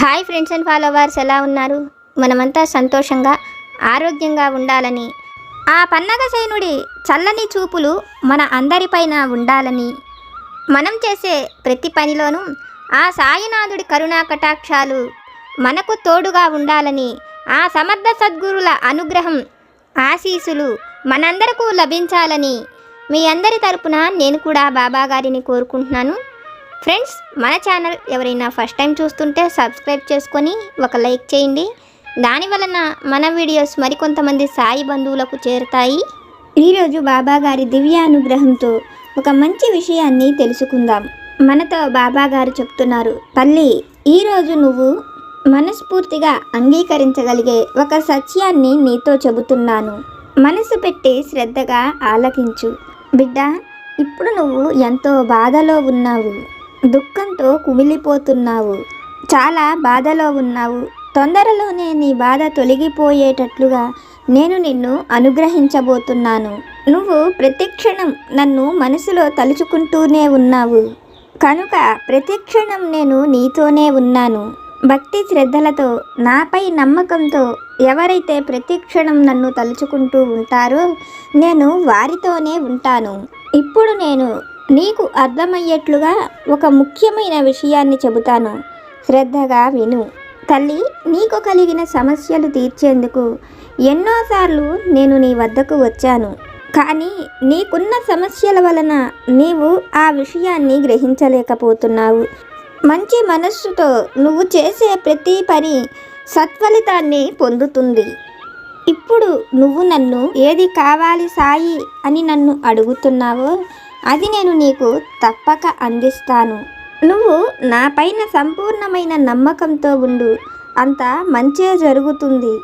Hi friends and followers ఎలా ఉన్నారు? మనమంతా సంతోషంగా ఆరోగ్యంగా ఉండాలని. ఆ పన్నగ సైనుడి చల్లని చూపులు మన అందరిపైన ఉండాలని. మనం చేసే ప్రతి పనిలోనూ ఆ సాయినాథుడి కరుణా కటాక్షాలు మనకు తోడుగా ఉండాలని ఆ సమర్థ సద్గురుల అనుగ్రహం ఆశీసులు మనందరకు లభించాలని మీ అందరి తరపున నేను కూడా బాబా గారిని కోరుకుంటున్నాను. ఫ్రెండ్స్ మన ఛానల్ ఎవరైనా ఫస్ట్ టైం చూస్తుంటే సబ్స్క్రైబ్ చేసుకొని ఒక లైక్ చేయండి. దాని వలన మన వీడియోస్ మరికొంతమంది సాయి బంధువులకు చేరుతాయి. ఈరోజు బాబా గారి దివ్య అనుగ్రహంతో ఒక మంచి విషయాన్ని తెలుసుకుందాం. మనతో బాబా గారు చెప్తున్నారు తల్లి ఈరోజు నువ్వు మనస్ఫూర్తిగా అంగీకరించగలిగే ఒక సత్యాన్ని నీతో చెబుతున్నాను. మనసు పెట్టి శ్రద్ధగా ఆలకించు. బిడ్డ ఇప్పుడు నువ్వు ఎంతో బాధలో ఉన్నావు. దుఃఖంతో కుమిలిపోతున్నావు. చాలా బాధలో ఉన్నావు. తొందరలోనే నీ బాధ తొలగిపోయేటట్లుగా నేను నిన్ను అనుగ్రహించబోతున్నాను. నువ్వు ప్రతిక్షణం నన్ను మనసులో తలుచుకుంటూనే ఉన్నావు. కనుక ప్రతిక్షణం నేను నీతోనే ఉన్నాను. భక్తి శ్రద్ధలతో నాపై నమ్మకంతో ఎవరైతే ప్రతిక్షణం నన్ను తలుచుకుంటూ ఉంటారో నేను వారితోనే ఉంటాను. ఇప్పుడు నేను నీకు అర్థమయ్యేట్లుగా ఒక ముఖ్యమైన విషయాన్ని చెబుతాను. శ్రద్ధగా విను. తల్లి నీకు కలిగిన సమస్యలు తీర్చేందుకు ఎన్నోసార్లు నేను నీ వద్దకు వచ్చాను. కానీ నీకున్న సమస్యల వలన నీవు ఆ విషయాన్ని గ్రహించలేకపోతున్నావు. మంచి మనస్సుతో నువ్వు చేసే ప్రతి పని సత్ఫలితాన్ని పొందుతుంది. ఇప్పుడు నువ్వు నన్ను ఏది కావాలి సాయి అని నన్ను అడుగుతున్నావో అది నేను నీకు తప్పక అందిస్తాను. నువ్వు నా పైన సంపూర్ణమైన నమ్మకంతో ఉండు. అంత మంచే జరుగుతుంది.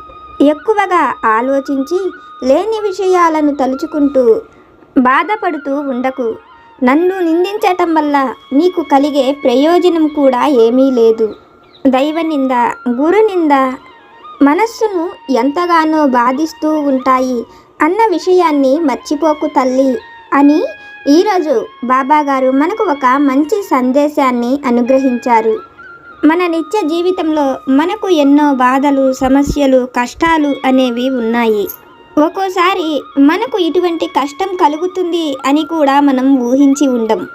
ఎక్కువగా ఆలోచించి లేని విషయాలను తలుచుకుంటూ బాధపడుతూ ఉండకు. నన్ను నిందించటం వల్ల నీకు కలిగే ప్రయోజనం కూడా ఏమీ లేదు. దైవ నింద గురు నింద మనస్సును ఎంతగానో బాధిస్తూ ఉంటాయి అన్న విషయాన్ని మర్చిపోకు తల్లి అని ఈరోజు బాబా గారు మనకు ఒక మంచి సందేశాన్ని అనుగ్రహించారు. మన నిత్య జీవితంలో మనకు ఎన్నో బాధలు సమస్యలు కష్టాలు అనేవి ఉన్నాయి. ఒక్కోసారి మనకు ఇటువంటి కష్టం కలుగుతుంది అని కూడా మనం ఊహించి ఉండం.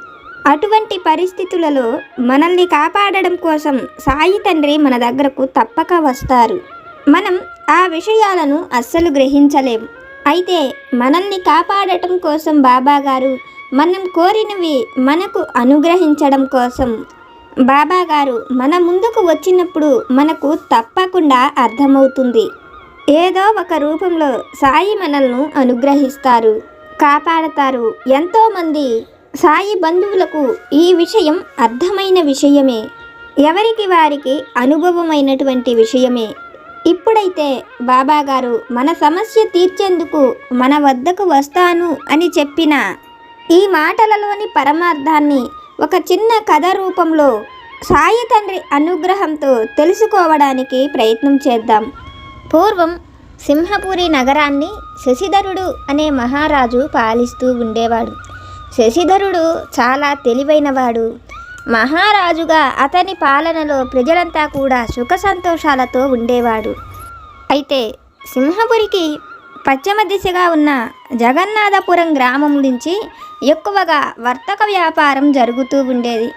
అటువంటి పరిస్థితులలో మనల్ని కాపాడడం కోసం సాయి తండ్రి మన దగ్గరకు తప్పక వస్తారు. మనం ఆ విషయాలను అస్సలు గ్రహించలేం. అయితే మనల్ని కాపాడటం కోసం బాబాగారు మనం కోరినవి మనకు అనుగ్రహించడం కోసం. బాబాగారు మన ముందుకు వచ్చినప్పుడు మనకు తప్పకుండా అర్థమవుతుంది. ఏదో ఒక రూపంలో సాయి మనల్ని అనుగ్రహిస్తారు కాపాడతారు. ఎంతోమంది సాయి బంధువులకు ఈ విషయం అర్థమైన విషయమే. ఎవరికి వారికి అనుభవమైనటువంటి విషయమే. ఇప్పుడైతే బాబాగారు మన సమస్య తీర్చేందుకు మన వద్దకు వస్తాను అని చెప్పిన ఈ మాటలలోని పరమార్థాన్ని ఒక చిన్న కథ రూపంలో సాయి తండ్రి అనుగ్రహంతో తెలుసుకోవడానికి ప్రయత్నం చేద్దాం. పూర్వం సింహపురి నగరాన్ని శశిధరుడు అనే మహారాజు పాలిస్తూ ఉండేవాడు. శశిధరుడు చాలా తెలివైనవాడు. మహారాజుగా అతని పాలనలో ప్రజలంతా కూడా సుఖ సంతోషాలతో ఉండేవాడు. అయితే సింహపురికి పశ్చిమ దిశగా ఉన్న జగన్నాథపురం గ్రామం నుంచి ఎక్కువగా వర్తక వ్యాపారం జరుగుతూ ఉండేది.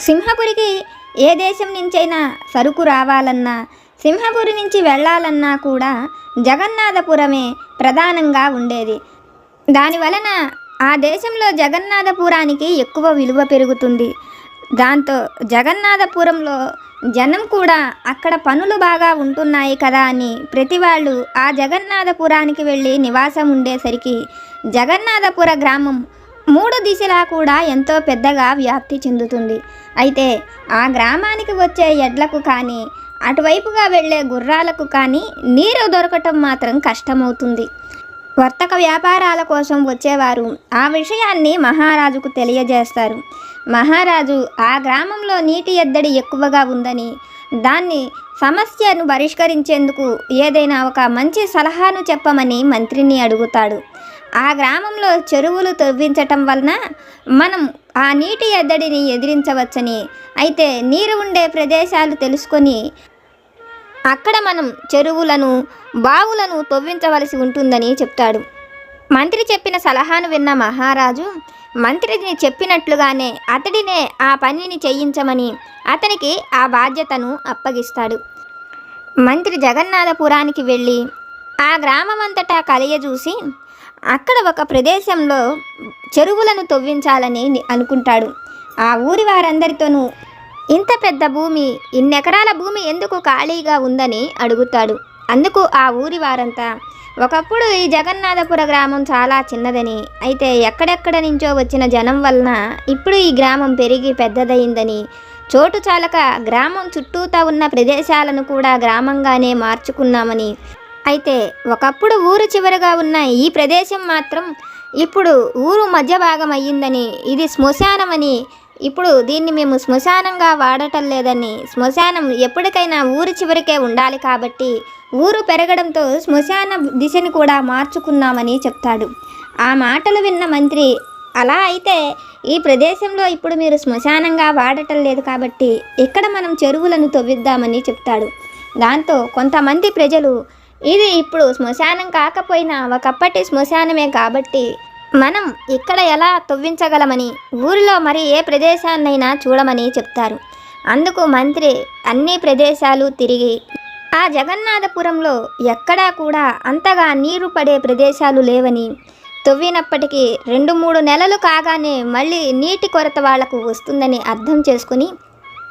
సింహపురికి ఏ దేశం నుంచైనా సరుకు రావాలన్నా సింహపురి నుంచి వెళ్ళాలన్నా కూడా జగన్నాథపురమే ప్రధానంగా ఉండేది. దానివలన ఆ దేశంలో జగన్నాథపురానికి ఎక్కువ విలువ పెరుగుతుంది. దాంతో జగన్నాథపురంలో జనం కూడా అక్కడ పనులు బాగా ఉంటున్నాయి కదా అని ప్రతి వాళ్ళు ఆ జగన్నాథపురానికి వెళ్ళి నివాసం ఉండేసరికి జగన్నాథపుర గ్రామం మూడు దిశలా కూడా ఎంతో పెద్దగా వ్యాప్తి చెందుతుంది. అయితే ఆ గ్రామానికి వచ్చే ఎడ్లకు కానీ అటువైపుగా వెళ్ళే గుర్రాలకు కానీ నీరు దొరకటం మాత్రం కష్టమవుతుంది. వర్తక వ్యాపారాల కోసం వచ్చేవారు ఆ విషయాన్ని మహారాజుకు తెలియజేస్తారు. మహారాజు ఆ గ్రామంలో నీటి ఎద్దడి ఎక్కువగా ఉందని దాన్ని సమస్యను పరిష్కరించేందుకు ఏదైనా ఒక మంచి సలహాను చెప్పమని మంత్రిని అడుగుతాడు. ఆ గ్రామంలో చెరువులు తవ్వించటం వలన మనం ఆ నీటి ఎద్దడిని ఎదిరించవచ్చని అయితే నీరు ఉండే ప్రదేశాలు తెలుసుకొని అక్కడ మనం చెరువులను బావులను తవ్వించవలసి ఉంటుందని చెప్తాడు. మంత్రి చెప్పిన సలహాను విన్న మహారాజు మంత్రిని చెప్పినట్లుగానే అతడినే ఆ పనిని చేయించమని అతనికి ఆ బాధ్యతను అప్పగిస్తాడు. మంత్రి జగన్నాథపురానికి వెళ్ళి ఆ గ్రామమంతటా కలియజూసి అక్కడ ఒక ప్రదేశంలో చెరువులను తవ్వించాలని అనుకుంటాడు. ఆ ఊరి వారందరితోనూ ఇంత పెద్ద భూమి ఇన్నెకరాల భూమి ఎందుకు ఖాళీగా ఉందని అడుగుతాడు. అందుకు ఆ ఊరి వారంతా ఒకప్పుడు ఈ జగన్నాథపుర గ్రామం చాలా చిన్నదని అయితే ఎక్కడెక్కడ నుంచో వచ్చిన జనం వలన ఇప్పుడు ఈ గ్రామం పెరిగి పెద్దదయిందని. చోటు చాలక గ్రామం చుట్టూతా ఉన్న ప్రదేశాలను కూడా గ్రామంగానే మార్చుకున్నామని. అయితే ఒకప్పుడు ఊరు చివరగా ఉన్న ఈ ప్రదేశం మాత్రం ఇప్పుడు ఊరు మధ్య భాగం అయ్యిందని ఇది శ్మశానమని ఇప్పుడు దీన్ని మేము శ్మశానంగా వాడటం లేదని. శ్మశానం ఎప్పటికైనా ఊరి చివరికే ఉండాలి కాబట్టి ఊరు పెరగడంతో శ్మశాన దిశని కూడా మార్చుకున్నామని చెప్తాడు. ఆ మాటలు విన్న మంత్రి అలా అయితే ఈ ప్రదేశంలో ఇప్పుడు మీరు శ్మశానంగా వాడటం లేదు కాబట్టి ఇక్కడ మనం చెరువులను తవ్విద్దామని చెప్తాడు. దాంతో కొంతమంది ప్రజలు ఇది ఇప్పుడు శ్మశానం కాకపోయినా ఒకప్పటి శ్మశానమే కాబట్టి మనం ఇక్కడ ఎలా తవ్వించగలమని ఊరిలో మరి ఏ ప్రదేశాన్నైనా చూడమని చెప్తారు. అందుకు మంత్రి అన్ని ప్రదేశాలు తిరిగి ఆ జగన్నాథపురంలో ఎక్కడా కూడా అంతగా నీరు పడే ప్రదేశాలు లేవని తవ్వినప్పటికీ రెండు మూడు నెలలు కాగానే మళ్ళీ నీటి కొరత వాళ్ళకు వస్తుందని అర్థం చేసుకుని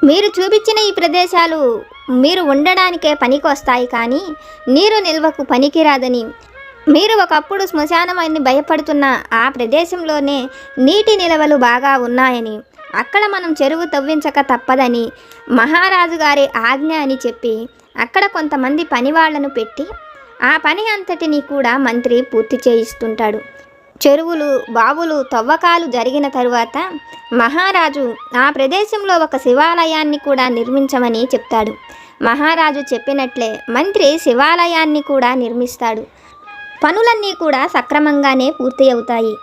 మీరు చూపించిన ఈ ప్రదేశాలు మీరు ఉండడానికే పనికొస్తాయి కానీ నీరు నిల్వకు పనికిరాదని మీరు ఒకప్పుడు శ్మశానమని భయపడుతున్న ఆ ప్రదేశంలోనే నీటి నిలవలు బాగా ఉన్నాయని అక్కడ మనం చెరువు తవ్వించక తప్పదని మహారాజు గారి ఆజ్ఞ అని చెప్పి అక్కడ కొంతమంది పనివాళ్ళను పెట్టి ఆ పని అంతటిని కూడా మంత్రి పూర్తి చేయిస్తుంటాడు. చెరువులు బావులు తవ్వకాలు జరిగిన తరువాత మహారాజు ఆ ప్రదేశంలో ఒక శివాలయాన్ని కూడా నిర్మించమని చెప్తాడు. మహారాజు చెప్పినట్లే మంత్రి శివాలయాన్ని కూడా నిర్మిస్తాడు. పనులన్నీ కూడా సక్రమంగానే పూర్తి అవుతాయి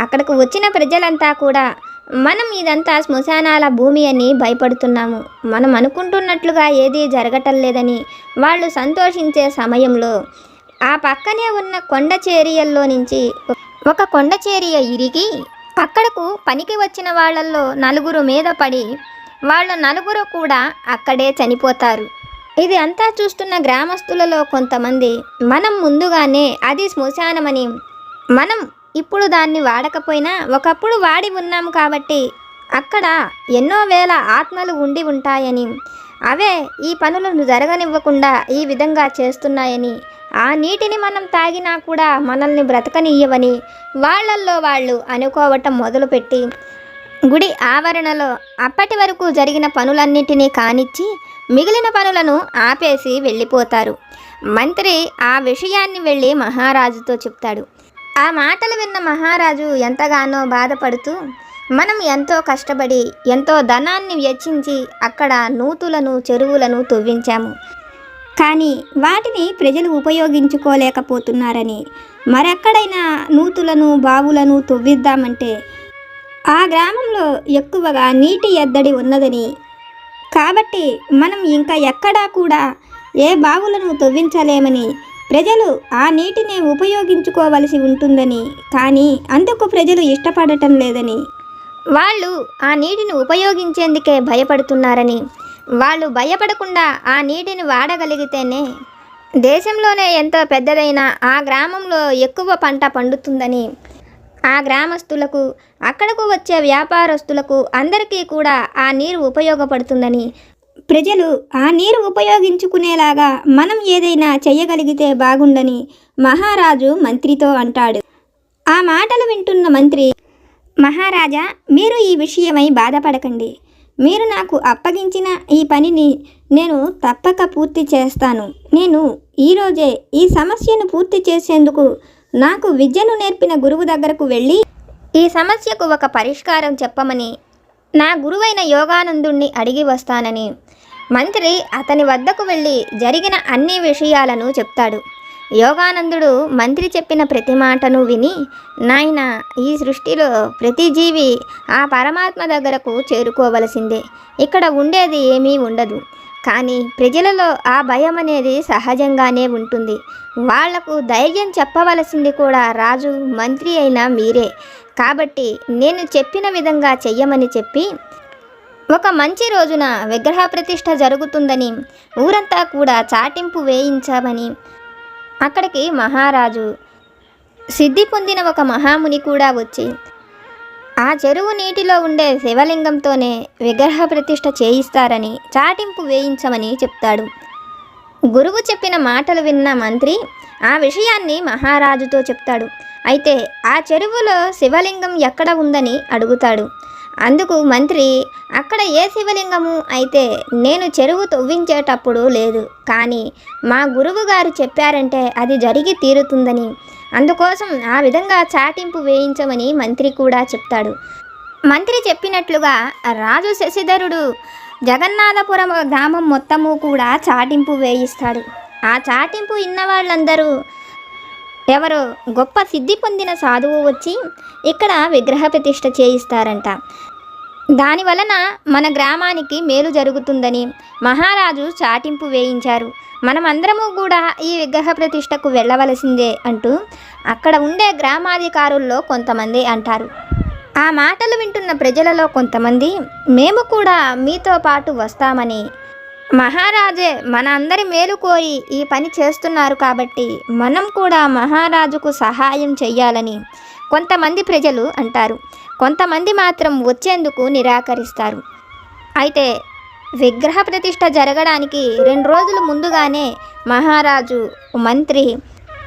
అక్కడకు వచ్చిన ప్రజలంతా కూడా మనం ఇదంతా శ్మశానాల భూమి అని భయపడుతున్నాము. మనం అనుకుంటున్నట్లుగా ఏదీ జరగటం లేదని వాళ్ళు సంతోషించే సమయంలో ఆ పక్కనే ఉన్న కొండ చేరియల్లో నుంచి ఒక కొండ చేరియ ఇరిగి అక్కడకు పనికి వచ్చిన వాళ్ళల్లో నలుగురు మీద పడి వాళ్ళ నలుగురు కూడా అక్కడే చనిపోతారు. ఇది అంతా చూస్తున్న గ్రామస్తులలో కొంతమంది. మనం ముందుగానే అది శ్మశానమని. మనం ఇప్పుడు దాన్ని వాడకపోయినా ఒకప్పుడు వాడి ఉన్నాం కాబట్టి అక్కడ ఎన్నో వేల ఆత్మలు ఉండి ఉంటాయని. అవే ఈ పనులను జరగనివ్వకుండా ఈ విధంగా చేస్తున్నాయని. ఆ నీటిని మనం తాగినా కూడా మనల్ని బ్రతకనియ్యవని వాళ్ళల్లో వాళ్ళు అనుకోవటం మొదలుపెట్టి గుడి ఆవరణలో అప్పటి వరకు జరిగిన పనులన్నిటినీ కానిచ్చి మిగిలిన పనులను ఆపేసి వెళ్ళిపోతారు. మంత్రి ఆ విషయాన్ని వెళ్ళి మహారాజుతో చెప్తాడు. ఆ మాటలు విన్న మహారాజు ఎంతగానో బాధపడుతూ మనం ఎంతో కష్టపడి ఎంతో ధనాన్ని వెచ్చించి అక్కడ నూతులను చెరువులను తవ్వించాము. కానీ వాటిని ప్రజలు ఉపయోగించుకోలేకపోతున్నారని మరెక్కడైనా నూతులను బావులను తవ్విద్దామంటే ఆ గ్రామంలో ఎక్కువగా నీటి ఎద్దడి ఉన్నదని కాబట్టి మనం ఇంకా ఎక్కడా కూడా ఏ బావులను తవ్వించలేమని ప్రజలు ఆ నీటిని ఉపయోగించుకోవలసి ఉంటుందని కానీ అందుకు ప్రజలు ఇష్టపడటం లేదని. వాళ్ళు ఆ నీటిని ఉపయోగించేందుకే భయపడుతున్నారని. వాళ్ళు భయపడకుండా ఆ నీటిని వాడగలిగితేనే దేశంలోనే ఎంతో పెద్దదైన ఆ గ్రామంలో ఎక్కువ పంట పండుతుందని ఆ గ్రామస్తులకు అక్కడకు వచ్చే వ్యాపారస్తులకు అందరికీ కూడా ఆ నీరు ఉపయోగపడుతుందని. ప్రజలు ఆ నీరు ఉపయోగించుకునేలాగా మనం ఏదైనా చేయగలిగితే బాగుండని మహారాజు మంత్రితో అంటాడు. ఆ మాటలు వింటున్న మంత్రి మహారాజా మీరు ఈ విషయమై బాధపడకండి. మీరు నాకు అప్పగించిన ఈ పనిని నేను తప్పక పూర్తి చేస్తాను. నేను ఈరోజే ఈ సమస్యను పూర్తి చేసేందుకు నాకు విద్యను నేర్పిన గురువు దగ్గరకు వెళ్ళి ఈ సమస్యకు ఒక పరిష్కారం చెప్పమని నా గురువైన యోగానందుణ్ణి అడిగి వస్తానని మంత్రి అతని వద్దకు వెళ్ళి జరిగిన అన్ని విషయాలను చెప్తాడు. యోగానందుడు మంత్రి చెప్పిన ప్రతి మాటను విని నాయన ఈ సృష్టిలో ప్రతి జీవి ఆ పరమాత్మ దగ్గరకు చేరుకోవలసిందే. ఇక్కడ ఉండేది ఏమీ ఉండదు. కానీ ప్రజలలో ఆ భయం అనేది సహజంగానే ఉంటుంది. వాళ్ళకు ధైర్యం చెప్పవలసింది కూడా రాజు మంత్రి అయిన మీరే. కాబట్టి నేను చెప్పిన విధంగా చెయ్యమని చెప్పి ఒక మంచి రోజున విగ్రహ ప్రతిష్ఠ జరుగుతుందని ఊరంతా కూడా చాటింపు వేయించామని అక్కడికి మహారాజు సిద్ధి పొందిన ఒక మహాముని కూడా వచ్చి ఆ చెరువు నీటిలో ఉండే శివలింగంతోనే విగ్రహ ప్రతిష్ఠ చేయిస్తారని చాటింపు వేయించమని చెప్తాడు. గురువు చెప్పిన మాటలు విన్న మంత్రి ఆ విషయాన్ని మహారాజుతో చెప్తాడు. అయితే ఆ చెరువులో శివలింగం ఎక్కడ ఉందని అడుగుతాడు. అందుకు మంత్రి అక్కడ ఏ శివలింగము అయితే నేను చెరువు తవ్వించేటప్పుడు లేదు. కానీ మా గురువు గారు చెప్పారంటే అది జరిగి తీరుతుందని. అందుకోసం ఆ విధంగా చాటింపు వేయించమని మంత్రి కూడా చెప్తాడు. మంత్రి చెప్పినట్లుగా రాజు శశిధరుడు జగన్నాథపురం గ్రామం మొత్తము కూడా చాటింపు వేయిస్తాడు. ఆ చాటింపు ఇన్న వాళ్ళందరూ ఎవరో గొప్ప సిద్ధి పొందిన సాధువు వచ్చి ఇక్కడ విగ్రహ ప్రతిష్ఠ చేయిస్తారంట. దాని వలన మన గ్రామానికి మేలు జరుగుతుందని మహారాజు చాటింపు వేయించారు. మనమందరము కూడా ఈ విగ్రహ ప్రతిష్టకు వెళ్ళవలసిందే అంటూ అక్కడ ఉండే గ్రామాధికారుల్లో కొంతమంది అంటారు. ఆ మాటలు వింటున్న ప్రజలలో కొంతమంది మేము కూడా మీతో పాటు వస్తామని మహారాజే మన అందరి మేలు కోరి ఈ పని చేస్తున్నారు కాబట్టి మనం కూడా మహారాజుకు సహాయం చెయ్యాలని కొంతమంది ప్రజలు అంటారు. కొంతమంది మాత్రం వచ్చేందుకు నిరాకరిస్తారు. అయితే విగ్రహ ప్రతిష్ట జరగడానికి రెండు రోజులు ముందుగానే మహారాజు మంత్రి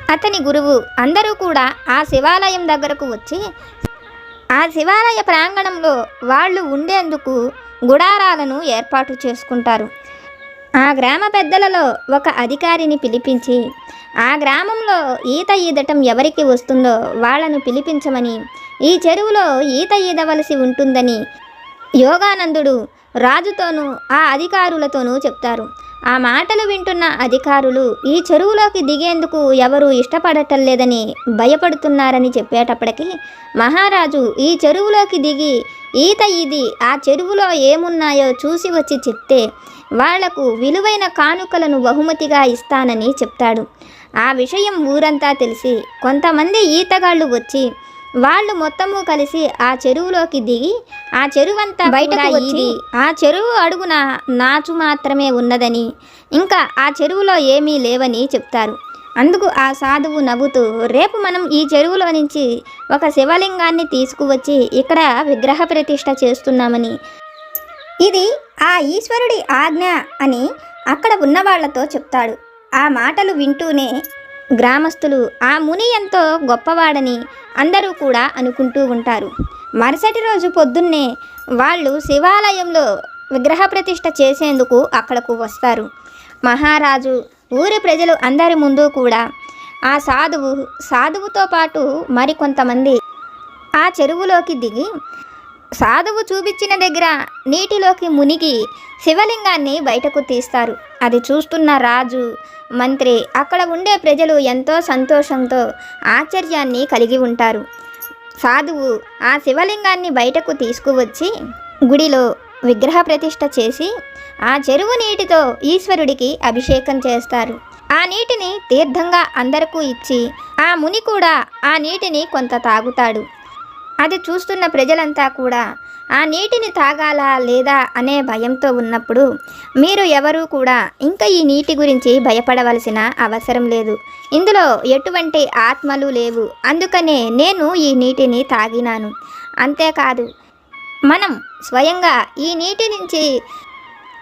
అతని గురువు అందరూ కూడా ఆ శివాలయం దగ్గరకు వచ్చి ఆ శివాలయ ప్రాంగణంలో వాళ్ళు ఉండేందుకు గుడారాలను ఏర్పాటు చేసుకుంటారు. ఆ గ్రామ పెద్దలలో ఒక అధికారిని పిలిపించి ఆ గ్రామంలో ఈత ఈదటం ఎవరికి వస్తుందో వాళ్ళను పిలిపించమని ఈ చెరువులో ఈత ఈదవలసి ఉంటుందని యోగానందుడు రాజుతోనూ ఆ అధికారులతోనూ చెప్తారు. ఆ మాటలు వింటున్న అధికారులు ఈ చెరువులోకి దిగేందుకు ఎవరు ఇష్టపడటం లేదని భయపడుతున్నారని చెప్పేటప్పటికీ మహారాజు ఈ చెరువులోకి దిగి ఈత ఇది ఆ చెరువులో ఏమున్నాయో చూసి వచ్చి చెప్తే వాళ్ళకు విలువైన కానుకలను బహుమతిగా ఇస్తానని చెప్తాడు. ఆ విషయం ఊరంతా తెలిసి కొంతమంది ఈతగాళ్ళు వచ్చి వాళ్ళు మొత్తము కలిసి ఆ చెరువులోకి దిగి ఆ చెరువంతా బయటకు వచ్చి ఆ చెరువు అడుగున నాచు మాత్రమే ఉన్నదని ఇంకా ఆ చెరువులో ఏమీ లేవని చెప్తారు. అందుకు ఆ సాధువు నవ్వుతూ రేపు మనం ఈ చెరువులో నుంచి ఒక శివలింగాన్ని తీసుకువచ్చి ఇక్కడ విగ్రహ ప్రతిష్ఠ చేస్తున్నామని ఇది ఆ ఈశ్వరుడి ఆజ్ఞ అని అక్కడ ఉన్న వాళ్ళతో చెప్తాడు. ఆ మాటలు వింటూనే గ్రామస్తులు ఆ ముని ఎంతో గొప్పవాడని అందరూ కూడా అనుకుంటూ ఉంటారు. మరుసటి రోజు పొద్దున్నే వాళ్ళు శివాలయంలో విగ్రహ ప్రతిష్ఠ చేసేందుకు అక్కడకు వస్తారు. మహారాజు ఊరి ప్రజలు అందరి ముందు కూడా ఆ సాధువు సాధువుతో పాటు మరికొంతమంది ఆ చెరువులోకి దిగి సాధువు చూపించిన దగ్గర నీటిలోకి మునిగి శివలింగాన్ని బయటకు తీస్తారు. అది చూస్తున్న రాజు మంత్రి అక్కడ ఉండే ప్రజలు ఎంతో సంతోషంతో ఆశ్చర్యాన్ని కలిగి ఉంటారు. సాధువు ఆ శివలింగాన్ని బయటకు తీసుకువచ్చి గుడిలో విగ్రహ ప్రతిష్ట చేసి ఆ చెరువు నీటితో ఈశ్వరుడికి అభిషేకం చేస్తారు. ఆ నీటిని తీర్థంగా అందరికీ ఇచ్చి ఆ ముని కూడా ఆ నీటిని కొంత తాగుతాడు. అది చూస్తున్న ప్రజలంతా కూడా ఆ నీటిని తాగాలా లేదా? అనే భయంతో ఉన్నప్పుడు మీరు ఎవరూ కూడా ఇంకా ఈ నీటి గురించి భయపడవలసిన అవసరం లేదు. ఇందులో ఎటువంటి ఆత్మలు లేవు. అందుకనే నేను ఈ నీటిని తాగినాను. అంతేకాదు మనం స్వయంగా ఈ నీటి నుంచి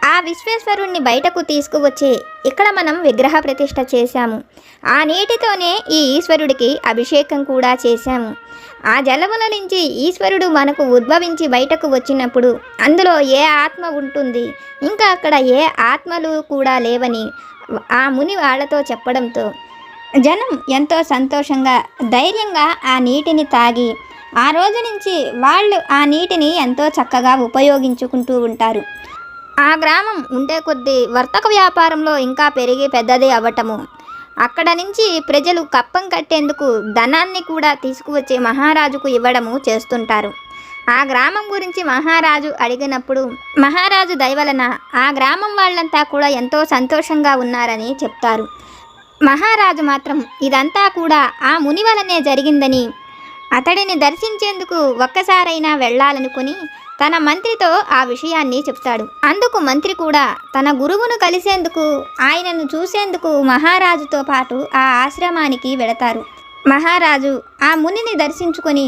ఆ విశ్వేశ్వరుణ్ణి బయటకు తీసుకువచ్చి ఇక్కడ మనం విగ్రహ ప్రతిష్ఠ చేశాము. ఆ నీటితోనే ఈ ఈశ్వరుడికి అభిషేకం కూడా చేశాము. ఆ జలముల నుంచి ఈశ్వరుడు మనకు ఉద్భవించి బయటకు వచ్చినప్పుడు అందులో ఏ ఆత్మ ఉంటుంది? ఇంకా అక్కడ ఏ ఆత్మలు కూడా లేవని ఆ ముని వాళ్ళతో చెప్పడంతో జనం ఎంతో సంతోషంగా ధైర్యంగా ఆ నీటిని తాగి ఆ రోజు నుంచి వాళ్ళు ఆ నీటిని ఎంతో చక్కగా ఉపయోగించుకుంటూ ఉంటారు. ఆ గ్రామం ఉండే కొద్దీ వర్తక వ్యాపారంలో ఇంకా పెరిగి పెద్దది అవ్వటము అక్కడ నుంచి ప్రజలు కప్పం కట్టేందుకు ధనాన్ని కూడా తీసుకువచ్చే మహారాజుకు ఇవ్వడము చేస్తుంటారు. ఆ గ్రామం గురించి మహారాజు అడిగినప్పుడు మహారాజు దయవలన ఆ గ్రామం వాళ్ళంతా కూడా ఎంతో సంతోషంగా ఉన్నారని చెప్తారు. మహారాజు మాత్రం ఇదంతా కూడా ఆ ముని వలనే జరిగిందని అతడిని దర్శించేందుకు ఒక్కసారైనా వెళ్ళాలనుకుని తన మంత్రితో ఆ విషయాన్ని చెప్తాడు. అందుకు మంత్రి కూడా తన గురువును కలిసేందుకు ఆయనను చూసేందుకు మహారాజుతో పాటు ఆ ఆశ్రమానికి వెళతారు. మహారాజు ఆ మునిని దర్శించుకొని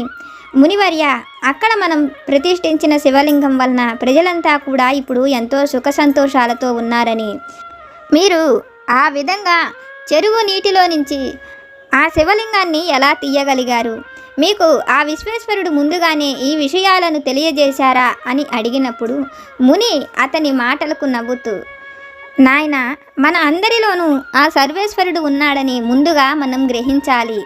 మునివర్య అక్కడ మనం ప్రతిష్ఠించిన శివలింగం వలన ప్రజలంతా కూడా ఇప్పుడు ఎంతో సుఖ సంతోషాలతో ఉన్నారని. మీరు ఆ విధంగా చెరువు నీటిలో నుంచి ఆ శివలింగాన్ని ఎలా తీయగలిగారు? మీకు ఆ విశ్వేశ్వరుడు ముందుగానే ఈ విషయాలను తెలియజేశారా అని అడిగినప్పుడు ముని అతని మాటలకు నవ్వుతూ నాయన మన అందరిలోనూ ఆ సర్వేశ్వరుడు ఉన్నాడని ముందుగా మనం గ్రహించాలి.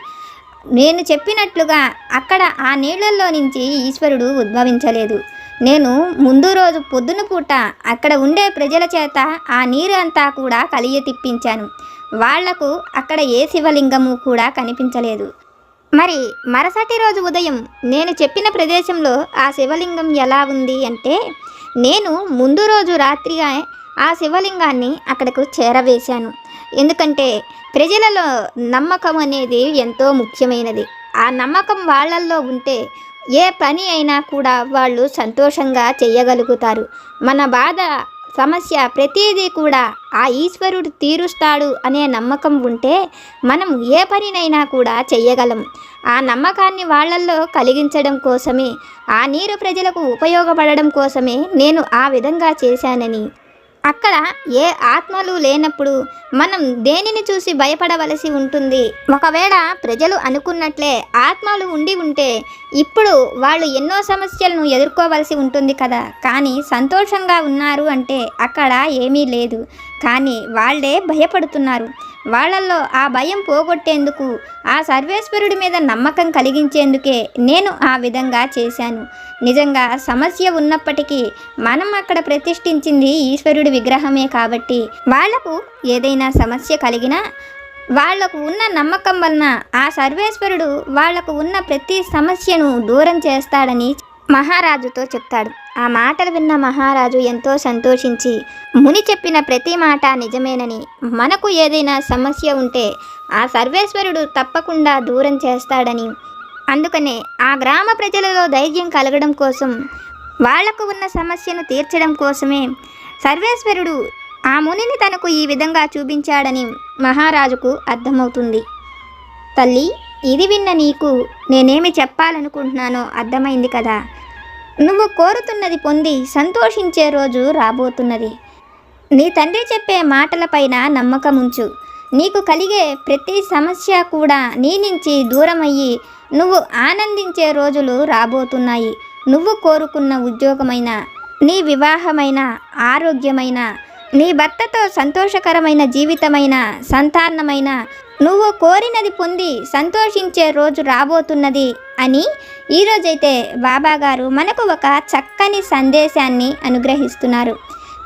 నేను చెప్పినట్లుగా అక్కడ ఆ నీళ్ళలో నుంచి ఈశ్వరుడు ఉద్భవించలేదు. నేను ముందు రోజు పొద్దున పూట అక్కడ ఉండే ప్రజల చేత ఆ నీరు అంతా కూడా కలియ తిప్పించాను వాళ్ళకు అక్కడ ఏ శివలింగము కూడా కనిపించలేదు. మరి మరుసటి రోజు ఉదయం నేను చెప్పిన ప్రదేశంలో ఆ శివలింగం ఎలా ఉంది అంటే నేను ముందు రోజు రాత్రిగా ఆ శివలింగాన్ని అక్కడకు చేరవేశాను. ఎందుకంటే ప్రజలలో నమ్మకం అనేది ఎంతో ముఖ్యమైనది. ఆ నమ్మకం వాళ్ళల్లో ఉంటే ఏ పని అయినా కూడా వాళ్ళు సంతోషంగా చేయగలుగుతారు. మన బాధ సమస్య ప్రతిదీ కూడా ఆ ఈశ్వరుడు తీరుస్తాడు అనే నమ్మకం ఉంటే మనం ఏ పనినైనా కూడా చెయ్యగలం. ఆ నమ్మకాన్ని వాళ్ళల్లో కలిగించడం కోసమే ఆ నీరు ప్రజలకు ఉపయోగపడడం కోసమే నేను ఆ విధంగా చేశానని అక్కడ ఏ ఆత్మలు లేనప్పుడు మనం దేనిని చూసి భయపడవలసి ఉంటుంది? ఒకవేళ ప్రజలు అనుకున్నట్లే ఆత్మలు ఉండి ఉంటే ఇప్పుడు వాళ్ళు ఎన్నో సమస్యలను ఎదుర్కోవలసి ఉంటుంది కదా? కానీ సంతోషంగా ఉన్నారు అంటే అక్కడ ఏమీ లేదు. కానీ వాళ్ళే భయపడుతున్నారు. వాళ్ళల్లో ఆ భయం పోగొట్టేందుకు ఆ సర్వేశ్వరుడి మీద నమ్మకం కలిగించేందుకే నేను ఆ విధంగా చేశాను. నిజంగా సమస్య ఉన్నప్పటికీ మనం అక్కడ ప్రతిష్ఠించింది ఈశ్వరుడి విగ్రహమే కాబట్టి వాళ్ళకు ఏదైనా సమస్య కలిగినా వాళ్ళకు ఉన్న నమ్మకం వలన ఆ సర్వేశ్వరుడు వాళ్ళకు ఉన్న ప్రతి సమస్యను దూరం చేస్తాడని మహారాజుతో చెప్తాడు. ఆ మాటలు విన్న మహారాజు ఎంతో సంతోషించి ముని చెప్పిన ప్రతి మాట నిజమేనని మనకు ఏదైనా సమస్య ఉంటే ఆ సర్వేశ్వరుడు తప్పకుండా దూరం చేస్తాడని. అందుకనే ఆ గ్రామ ప్రజలలో ధైర్యం కలగడం కోసం వాళ్ళకు ఉన్న సమస్యను తీర్చడం కోసమే సర్వేశ్వరుడు ఆ మునిని తనకు ఈ విధంగా చూపించాడని మహారాజుకు అర్థమవుతుంది. తల్లి ఇది విన్న నీకు నేనేమి చెప్పాలనుకుంటున్నానో అర్థమైంది కదా. నువ్వు కోరుతున్నది పొంది సంతోషించే రోజు రాబోతున్నది. నీ తండ్రి చెప్పే మాటలపైన నమ్మకముంచు. నీకు కలిగే ప్రతి సమస్య కూడా నీ నుంచి దూరమయ్యి నువ్వు ఆనందించే రోజులు రాబోతున్నాయి. నువ్వు కోరుకున్న ఉద్యోగమైన నీ వివాహమైన ఆరోగ్యమైన నీ భర్తతో సంతోషకరమైన జీవితమైన సంతానమైన నువ్వు కోరినది పొంది సంతోషించే రోజు రాబోతున్నది అని ఈరోజైతే బాబాగారు మనకు ఒక చక్కని సందేశాన్ని అనుగ్రహిస్తున్నారు.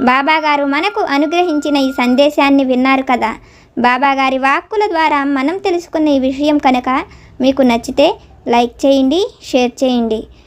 బాబాగారు మనకు అనుగ్రహించిన ఈ సందేశాన్ని విన్నారు కదా. బాబాగారి వాక్కుల ద్వారా మనం తెలుసుకున్న ఈ విషయం కనుక మీకు నచ్చితే లైక్ చేయండి షేర్ చేయండి.